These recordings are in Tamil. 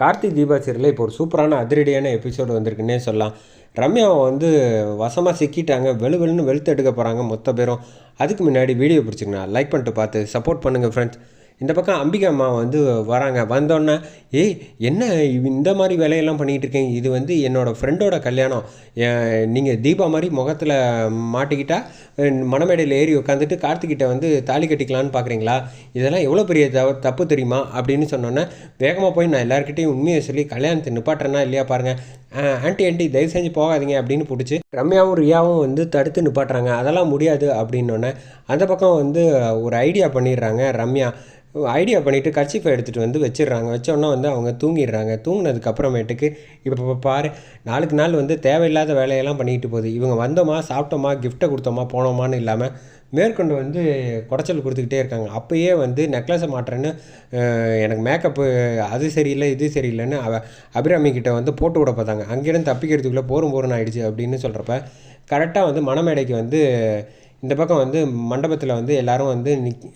கார்த்தி தீபா சீரியலில் இப்போ ஒரு சூப்பரான அதிரடியான எபிசோடு வந்திருக்குன்னே சொல்லலாம். ரம்யாவை வந்து வசமாக சிக்கிட்டாங்க. வெளு வெளுன்னு வெளுத்து எடுக்க போகிறாங்க மொத்த பேரும். அதுக்கு முன்னாடி வீடியோ பிடிச்சிங்கன்னா லைக் பண்ணிட்டு பார்த்து சப்போர்ட் பண்ணுங்கள் ஃப்ரெண்ட்ஸ் இந்த பக்கம் அம்பிகா அம்மா வந்து வராங்க. வந்தோடனே ஏய் என்ன இந்த மாதிரி வேலையெல்லாம் பண்ணிகிட்டு இருக்கீங்க? இது வந்து என்னோடய ஃப்ரெண்டோட கல்யாணம். நீங்கள் தீபா மாதிரி முகத்தில் மாட்டிக்கிட்டா மணமேடையில் ஏறி உட்காந்துட்டு கார்த்திகிட்ட வந்து தாலி கட்டிக்கலான்னு பார்க்குறீங்களா இதெல்லாம் எவ்வளோ பெரிய தவ தப்பு தெரியுமா? அப்படின்னு சொன்னோன்னே வேகமாக போய் நான் எல்லாருக்கிட்டையும் உண்மையை சொல்லி கல்யாணத்தை நிப்பாட்டுறேன்னா இல்லையா பாருங்கள் ஆண்டி ஆண்டி தயவு செஞ்சு போகாதீங்க அப்படின்னு பிடிச்சி ரம்யாவும் ரியாவும் வந்து தடுத்து நிப்பாட்டுறாங்க. அதெல்லாம் முடியாது அப்படின்னோடனே அந்த பக்கம் வந்து ஒரு ஐடியா பண்ணிடுறாங்க ரம்யா. ஐடியா பண்ணிவிட்டு கர்ச்சிஃபை எடுத்துகிட்டு வந்து வச்சிடுறாங்க. வச்சோன்னே வந்து அவங்க தூங்கிடுறாங்க. தூங்கினதுக்கப்புறமேட்டுக்கு இப்போ பாரு நாளுக்கு நாள் வந்து தேவையில்லாத வேலையெல்லாம் பண்ணிக்கிட்டு போகுது. இவங்க வந்தோமா சாப்பிட்டோமா கிஃப்ட்டை கொடுத்தோமா போனோமான்னு இல்லாமல் மேற்கொண்டு வந்து குடைச்சல் கொடுத்துக்கிட்டே இருக்காங்க. அப்போயே வந்து நெக்லஸை மாட்டுறேன்னு எனக்கு மேக்கப்பு அது சரியில்லை இது சரியில்லைன்னு அவ அபிராமி கிட்ட வந்து போட்டு விட பார்த்தாங்க. அங்கேருந்து தப்பிக்கிறதுக்குள்ளே போரும் போரும் ஆயிடுச்சு அப்படின்னு சொல்கிறப்ப கரெக்டாக வந்து மணமேடைக்கு வந்து இந்த பக்கம் வந்து மண்டபத்தில் வந்து எல்லாரும் வந்து நிக்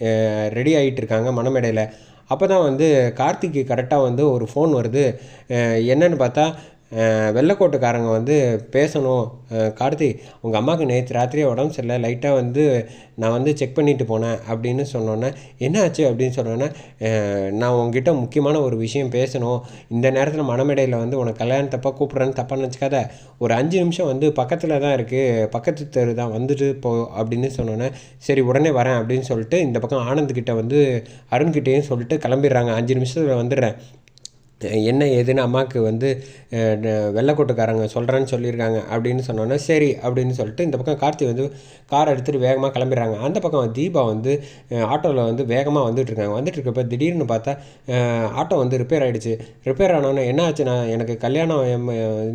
ரெடி ஆகிட்டு இருக்காங்க மணமேடையில். அப்போ தான் வந்து கார்த்திக்கு கரெக்டாக வந்து ஒரு ஃபோன் வருது. என்னன்னு பார்த்தா வெள்ளைக்கோட்டுக்காரங்க வந்து பேசணும். கார்த்தி உங்கள் அம்மாவுக்கு நேற்று ராத்திரியே உடம்பு சரியில்லை லைட்டாக வந்து நான் வந்து செக் பண்ணிட்டு போனேன் அப்படின்னு சொன்னோன்னே என்ன ஆச்சு அப்படின்னு சொன்னோன்னே நான் உங்ககிட்ட முக்கியமான ஒரு விஷயம் பேசணும். இந்த நேரத்தில் மனமேடையில் வந்து உனக்கு கல்யாணத்தப்பா கூப்பிட்றேன்னு தப்பாக நினச்சிக்காத. ஒரு அஞ்சு நிமிஷம் வந்து பக்கத்தில் தான் இருக்குது பக்கத்து தெரு தான் வந்துட்டு போ அப்படின்னு சொன்னோன்னே சரி உடனே வரேன் அப்படின்னு சொல்லிட்டு இந்த பக்கம் ஆனந்த்கிட்ட வந்து அருண்கிட்டேயும் சொல்லிட்டு கிளம்பிடுறாங்க. அஞ்சு நிமிஷத்தில் வந்துடுறேன். என்ன ஏதுன்னு அம்மாவுக்கு வந்து அஹ், வெள்ளைக்கோட்டுக்காரங்க சொல்கிறேன்னு சொல்லியிருக்காங்க அப்படின்னு சொன்னோன்னே சரி அப்படின்னு சொல்லிட்டு இந்த பக்கம் கார்த்தி வந்து கார் எடுத்துகிட்டு வேகமாக கிளம்பிடுறாங்க. அந்த பக்கம் தீபா வந்து ஆட்டோவில் வந்து வேகமாக வந்துட்டு இருக்காங்க வந்துட்டு இருக்கப்ப திடீர்னு பார்த்தா ஆட்டோ வந்து ரிப்பேர் ஆகிடுச்சு ரிப்பேர் ஆனோன்னே என்ன ஆச்சுன்னா எனக்கு கல்யாணம் எம்-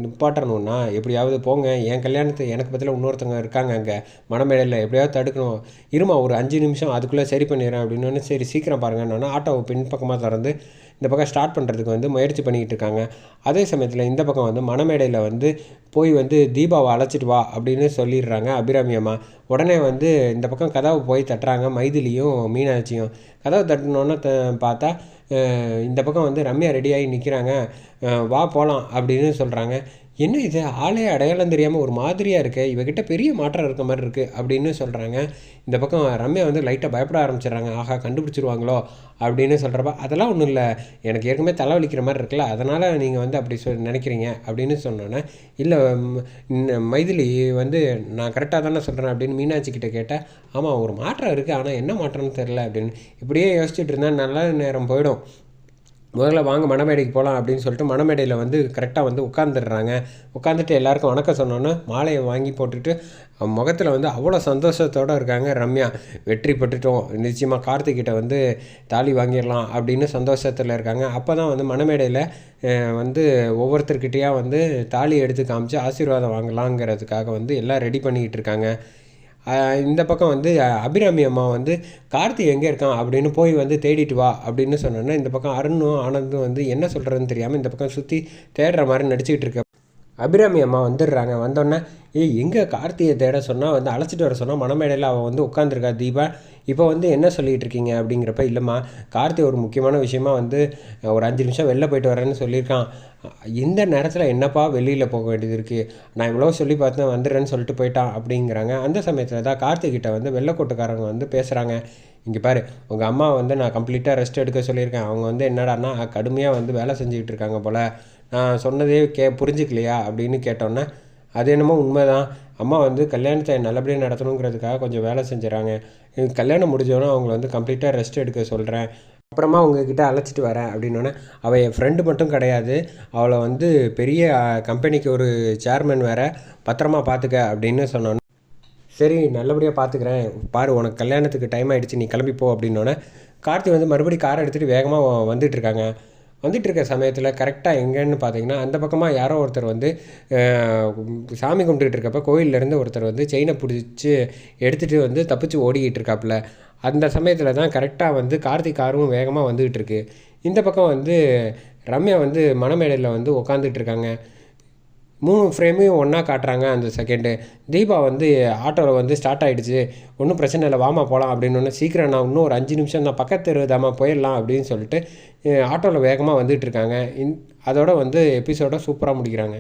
நிப்பாட்டணும்னா எப்படியாவது போங்க. என் கல்யாணத்தை எனக்கு பதிலாக இன்னொருத்தவங்க இருக்காங்க அங்கே. மணமேடையில் எப்படியாவது தடுக்கணும். இருமா ஒரு அஞ்சு நிமிஷம் அதுக்குள்ளே சரி பண்ணிடுறேன் அப்படின்னு சரி சீக்கிரம் பாருங்கன்னு ஆட்டோவை பின்பக்கமாக திறந்து இந்த பக்கம் ஸ்டார்ட் பண்ணுறதுக்கு வந்து முயற்சி பண்ணிக்கிட்டு இருக்காங்க. அதே சமயத்தில் இந்த பக்கம் வந்து மணமேடையில் வந்து போய் வந்து தீபாவை அழைச்சிட்டு வா அப்படின்னு சொல்லிடுறாங்க அபிராமி அம்மா. உடனே வந்து இந்த பக்கம் கதவை போய் தட்டுறாங்க மைதிலியும் மீனாட்சியும். கதவை தட்டினோன்னு பார்த்தா இந்த பக்கம் வந்து ரம்யா ரெடியாகி நிற்கிறாங்க வா போகலாம் அப்படின்னு சொல்கிறாங்க என்ன இது? ஆளே அடையாளம் தெரியாமல் ஒரு மாதிரியாக இருக்கு இவகிட்ட பெரிய மாற்றம் இருக்க மாதிரி இருக்குது அப்படின்னு சொல்கிறாங்க இந்த பக்கம் ரம்யா வந்து லைட்டாக பயப்பட ஆரம்பிச்சிடுறாங்க. ஆஹா கண்டுபிடிச்சிருவாங்களோ அப்படின்னு சொல்கிறப்ப அதெல்லாம் ஒன்றும் இல்லை. எனக்கு ஏற்கனவே தலைவலிக்கிற மாதிரி இருக்குல்ல. அதனால் நீங்கள் வந்து அப்படி சொல் நினைக்கிறீங்க. அப்படின்னு சொன்னோன்னே இல்லை மைதிலி வந்து நான் கரெக்டாக தானே சொல்கிறேன் அப்படின்னு மீனாட்சி கிட்ட கேட்டேன் ஆமாம் ஒரு மாற்றம் இருக்குது ஆனால் என்ன மாற்றம்னு தெரில அப்படின்னு. இப்படியே யோசிச்சுட்டு இருந்தால் நல்ல நேரம் போயிடும். முதல்ல வாங்க மணமேடைக்கு போகலாம் அப்படின்னு சொல்லிட்டு மணமேடையில் வந்து கரெக்டாக வந்து உட்காந்துடுறாங்க உட்காந்துட்டு எல்லாருக்கும் வணக்கம் சொன்னோன்னே மாலையை வாங்கி போட்டுட்டு முகத்தில் வந்து அவ்வளோ சந்தோஷத்தோடு இருக்காங்க ரம்யா. வெற்றி பெற்றுட்டோம். நிச்சயமாக கார்த்திகிட்ட வந்து தாலி வாங்கிடலாம் அப்படின்னு சந்தோஷத்தில் இருக்காங்க. அப்போ தான் வந்து மணமேடையில் வந்து ஒவ்வொருத்தர்கிட்டயா வந்து தாலி எடுத்து காமிச்சு ஆசீர்வாதம் வாங்கலாங்கிறதுக்காக வந்து எல்லாம் ரெடி பண்ணிக்கிட்டு இருக்காங்க. இந்த பக்கம் வந்து அபிராமி அம்மா வந்து கார்த்தி எங்கே இருக்கான்? அப்படின்னு போய் வந்து தேடிட்டு வா அப்படின்னு சொன்னோன்னா இந்த பக்கம் அருணும் ஆனந்தும் வந்து என்ன சொல்கிறதுன்னு தெரியாமல் இந்த பக்கம் சுற்றி தேடுற மாதிரி நடிச்சுக்கிட்டு இருக்க அபிராமி அம்மா வந்துடுறாங்க. வந்தோடனே ஏய் எங்கே கார்த்தியை தேட சொன்னால் வந்து அழைச்சிட்டு வர சொன்னால் மனமேடையில் அவள் வந்து உட்காந்துருக்கா தீபா? இப்போ வந்து என்ன சொல்லிகிட்டு இருக்கீங்க? அப்படிங்கிறப்ப இல்லைம்மா கார்த்தி ஒரு முக்கியமான விஷயமா வந்து ஒரு அஞ்சு நிமிஷம் வெளில போயிட்டு வரேன்னு சொல்லியிருக்கான். இந்த நேரத்தில் என்னப்பா வெளியில் போக வேண்டியது இருக்குது நான் இவ்வளோ சொல்லி பார்த்தேன் வந்துடுறேன்னு சொல்லிட்டு போயிட்டான் அப்படிங்கிறாங்க. அந்த சமயத்தில் தான் கார்த்திகிட்ட வந்து வெள்ளக்கோட்டுக்காரங்க வந்து பேசுகிறாங்க இங்கே பாரு உங்கள் அம்மா வந்து நான் கம்ப்ளீட்டாக ரெஸ்ட் எடுக்க சொல்லியிருக்கேன். அவங்க வந்து என்னடான்னா கடுமையாக வந்து வேலை செஞ்சுக்கிட்டு இருக்காங்க போல். நான் சொன்னதே கே புரிஞ்சுக்கலையா அப்படின்னு கேட்டோன்னே அது என்னமோ உண்மைதான். அம்மா வந்து கல்யாணத்தை நல்லபடியாக நடத்தணுங்கிறதுக்காக கொஞ்சம் வேலை செஞ்சுறாங்க. கல்யாணம் முடிஞ்சோன்னே அவங்கள வந்து கம்ப்ளீட்டாக ரெஸ்ட் எடுக்க சொல்கிறேன் அப்புறமா உங்ககிட்ட அழைச்சிட்டு வரேன். அப்படின்னோடனே அவள் என் ஃப்ரெண்டு மட்டும் கிடையாது. அவளை வந்து பெரிய கம்பெனிக்கு ஒரு சேர்மன் வேறு. பத்திரமா பார்த்துக்க அப்படின்னு சொன்னோன்னே சரி நல்லபடியாக பார்த்துக்கிறேன் பாரு உனக்கு கல்யாணத்துக்கு டைம் ஆகிடுச்சு நீ கிளம்பி போ. அப்படின்னோடனே கார்த்தி வந்து மறுபடியும் காரை எடுத்துகிட்டு வேகமாக வந்துட்டு இருக்காங்க வந்துட்டு இருக்க சமயத்தில் கரெக்டாக எங்கேன்னு பார்த்தீங்கன்னா அந்த பக்கமாக யாரோ ஒருத்தர் வந்து சாமி கும்பிட்டுட்டு இருக்கப்ப கோயில்லேருந்து ஒருத்தர் வந்து செயினை பிடிச்சி எடுத்துகிட்டு வந்து தப்பிச்சு ஓடிக்கிட்டு இருக்காப்புல அந்த சமயத்தில் தான் கரெக்டாக வந்து கார்த்திக் காரும் வேகமாக வந்துக்கிட்டு இருக்கு. இந்த பக்கம் வந்து ரம்யா வந்து மணமேடையில் வந்து உக்காந்துட்டு இருக்காங்க. மூணு ஃப்ரேமையும் ஒன்றா காட்டுறாங்க அந்த செகண்டு தீபா வந்து ஆட்டோவில் வந்து ஸ்டார்ட் ஆகிடுச்சு ஒன்றும் பிரச்சனை இல்லை வாமா போகலாம் அப்படின்னு ஒன்று சீக்கிரம் நான் இன்னும் ஒரு அஞ்சு நிமிஷம் தான் பக்கத்து தெருதாம்மா போயிடலாம் அப்படின்னு சொல்லிட்டு ஆட்டோவில் வேகமாக வந்துகிட்ருக்காங்க இந் அதோடு அதோட வந்து எபிசோட சூப்பராக முடிக்கிறாங்க.